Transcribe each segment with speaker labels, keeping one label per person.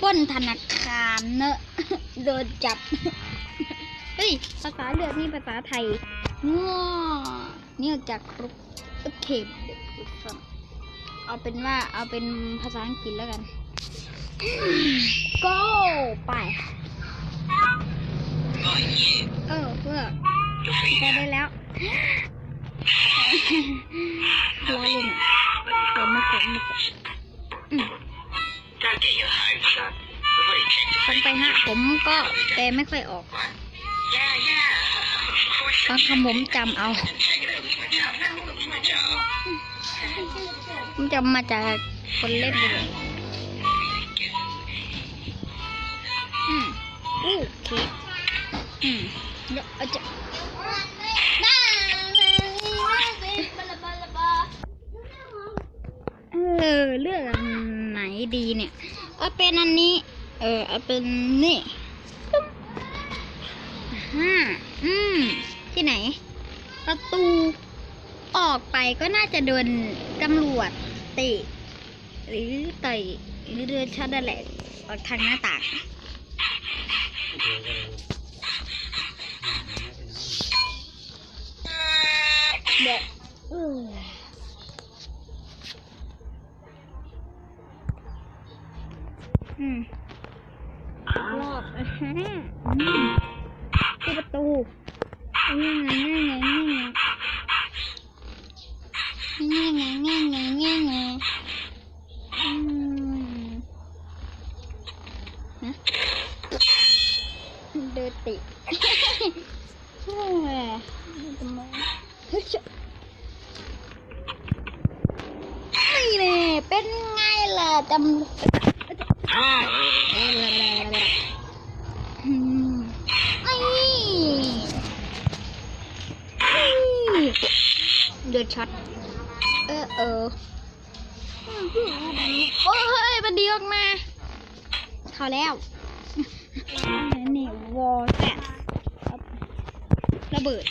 Speaker 1: ปล้นธนาคารเนอะโดนจับ เฮ้ย ภาษาเลือดนี่ภาษาไทยง้อเนี่ยจากกรุ๊ปโอเคเอาเป็นว่าเอาเป็นภาษาอังกฤษแล้วกัน go ไป เออเพื่อไปได้แล้วล้อเล่นอะเดี๋ยวม่เกิดไม่เกิดอืม
Speaker 2: 再给
Speaker 1: ฟันไปฮะ ผมก็แปลไม่ค่อยออกบางคำผมจำเอาผมจำมาจากคนเล่นเลยอืมโอเคอืมเดี๋ยวจจะเออเรื่อกไหนดีเนี่ย เอาเป็นอันนี้ เออเอาเป็นนี่ตึ้มอ่าอืม ที่ไหน ประตูออกไปก็น่าจะโดนตำรวจเตะหรือต่อยหรือเดินช็อตนั่นแหละออกทางหน้าต่างเด็ก Hả? đưa tị นี่แน่เป็นไงล่ะจำอืมนี่เดือดช็อตเออเออโอ้เฮ้ยมันดีออกมา เข้าแล้วนี่วอลแตระเบิด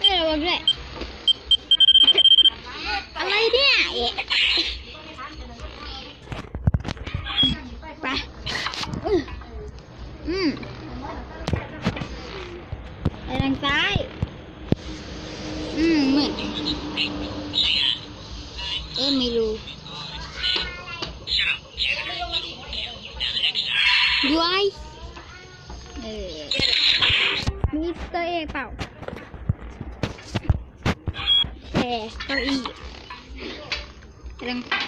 Speaker 1: เออระเบิดด้วยอะไรเนี่ยเอ๊ะไปอื้ออืมไปทางซ้าย อืมเหมือนเอ๊ะไม่รู้ ด้วยเออมิสเตอร์เอเปล่าแชร์เก้าอี้เรื่องขวา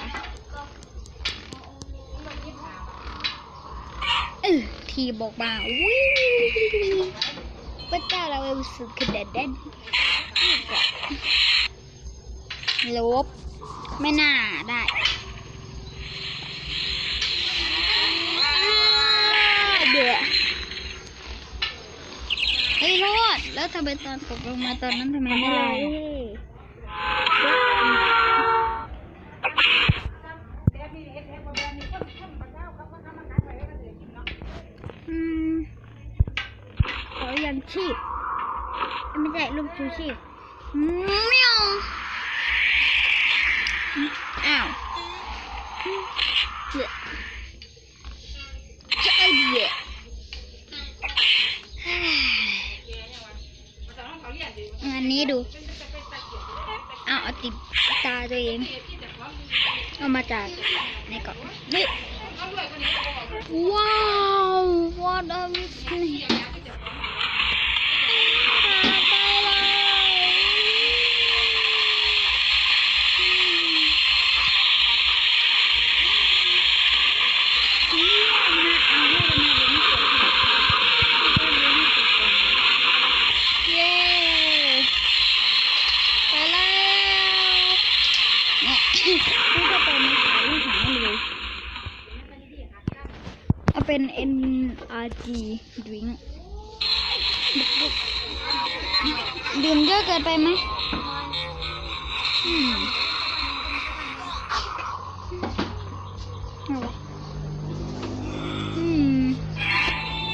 Speaker 1: เออทีบอกมาวิ่งพระเจ้าเรารู้สึกขนาดนั้นลบไม่น่าได้อ้าเดือดเฮ้ยรอด แล้วทำไมตอนตกลงมาตอนนั้นทำไมไม่รอดอืมขอยังชีพไม่ใช่ลูกชูชีพเมียวอ้าวเดี๋ยวจะเอาเดี๋ยว อันนี้ดู เอาเอาติดตาตัวเอง เอามาจากในกล่องนี่ว้าว what a mystery เย้ไปแล้วเนี่ยนี่ก็เป็นขายลูกหางเลยเอาเป็น NRG drink ดื่มเยอะเกินไปไหมอืมเอาวะอืม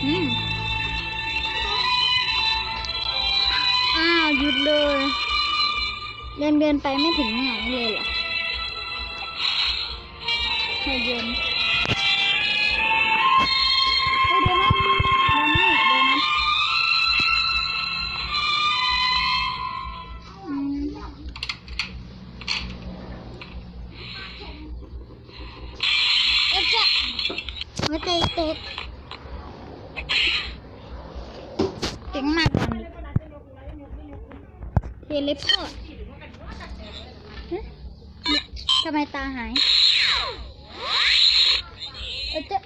Speaker 1: อืม อ้าวหยุดเลยเดินเดินไปไม่ถึงไหนเลยเหรอให้เย็น เทเลพอร์ตฮะทำไมตาหายเอ๊ะจ๊ะ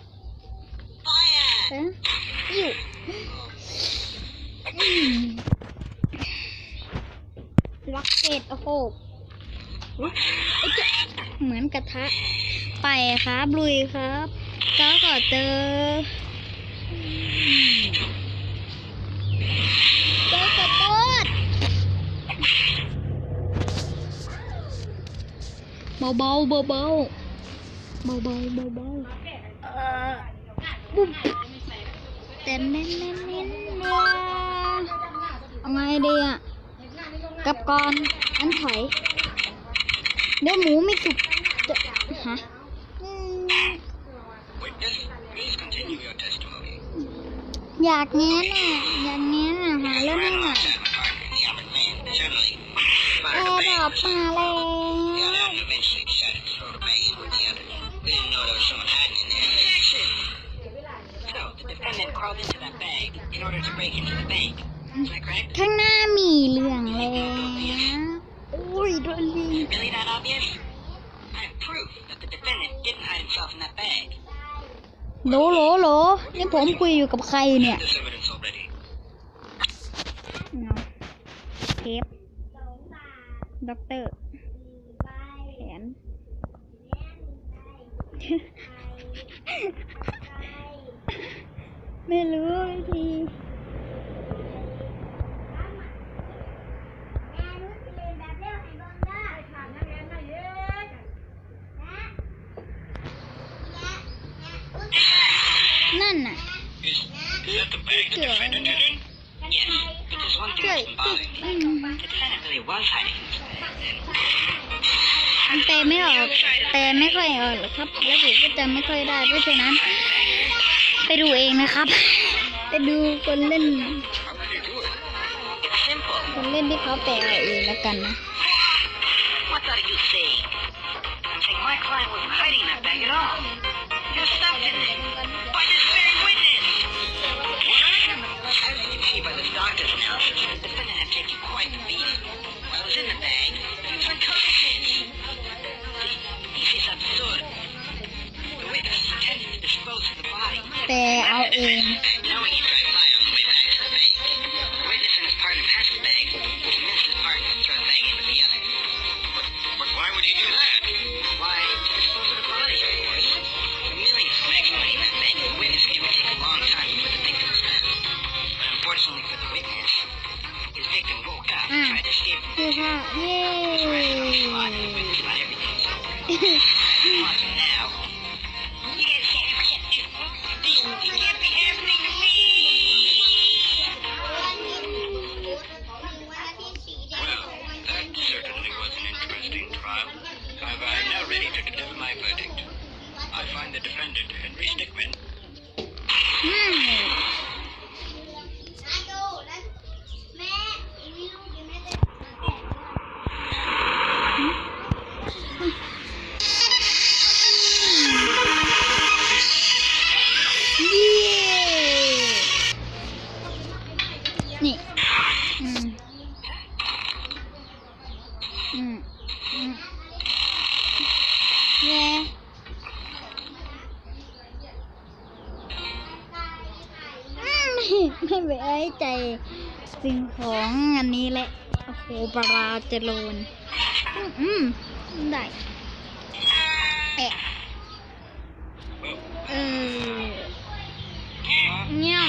Speaker 1: เอ๊ะอยู่ล็อกเกตโอ้โหเหมือนกระทะ ไปครับลุยครับ ก็ก็เจอ เบาเบาเบาเบาเบาเบาเบาเบาเออปุ๊บเต้นเน้นเน้นเน้นเอาไงดีอะกับก่อนอันถอยเดี๋ยวหมูไม่สุกจะฮะอยากแง้นอะอยากแง้นอะหาเรื่องให้หน่อย
Speaker 2: The armored man, certainly.
Speaker 1: แอร์ดรอ
Speaker 2: bag.
Speaker 1: ปมาแล้ว
Speaker 2: The other had eventually decided to throw the bag in with the other. We didn't know there was someone hiding in there. Objection! So, the defendant crawled into that bag in order to break into the bank. Is that correct?
Speaker 1: ข้างหน้ามีเรื่องแล้วโอ้ยโดนลิง
Speaker 2: Really that obvious? I have proof that the defendant didn't hide himself in that bag.
Speaker 1: โหลโหลโหลนี่ผมคุยอยู่กับใครเนี่ย
Speaker 2: This evidence already.
Speaker 1: เนาะเทปด็อกเตอร์ ไม่รู้วิธีนั่นน่ะเกิดเกิ
Speaker 2: ด
Speaker 1: มันเตะไม่ออกเตะไม่ค่อยออกหรอกครับ แล้วผมก็จะไม่ค่อยได้ เพราะฉะนั้น ไปดูเองนะครับ ไปดูคนเล่น
Speaker 2: How could you do it? It's simple.
Speaker 1: คนเล่นที่เขาแปลเอาเองแล้วกันนะ
Speaker 2: What are you saying? I'm saying my client wasn't hiding in that bag at all. He was stuffed in there would he do that?
Speaker 1: ไม่ไม่ไว้ใจสิ่งของอันนี้แหละ โอ้โหปลาเจโลนอืมอืมได้เอะเออเงี้ย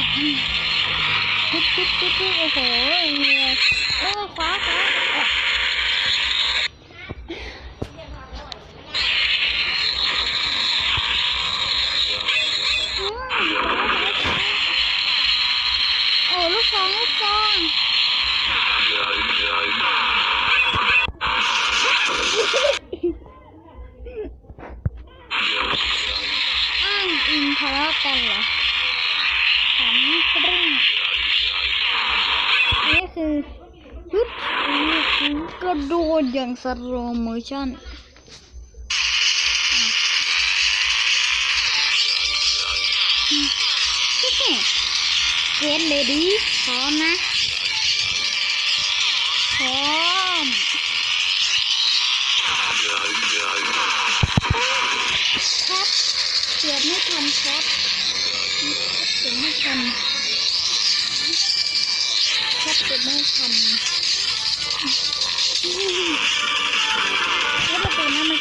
Speaker 1: ปุ๊บปุ๊บปุ๊บโอ้โหเงี้ย ทะเลาะกันเหรอขำกริ้งนี่คือฮึบกระโดดอย่างสโลโมชั่นเกมเลดี้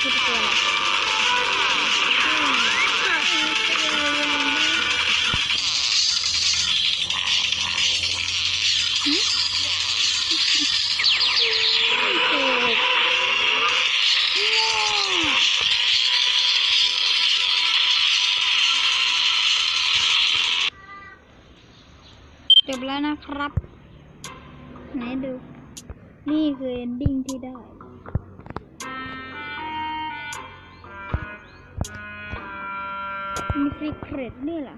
Speaker 1: คือประตูอะไรจบแล้วนะครับ ไหนดู นี่คือเอนดิ้งที่ได้ มีซีเครตนี่เหรอ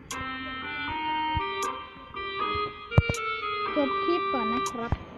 Speaker 1: จบคลิปก่อนนะครับ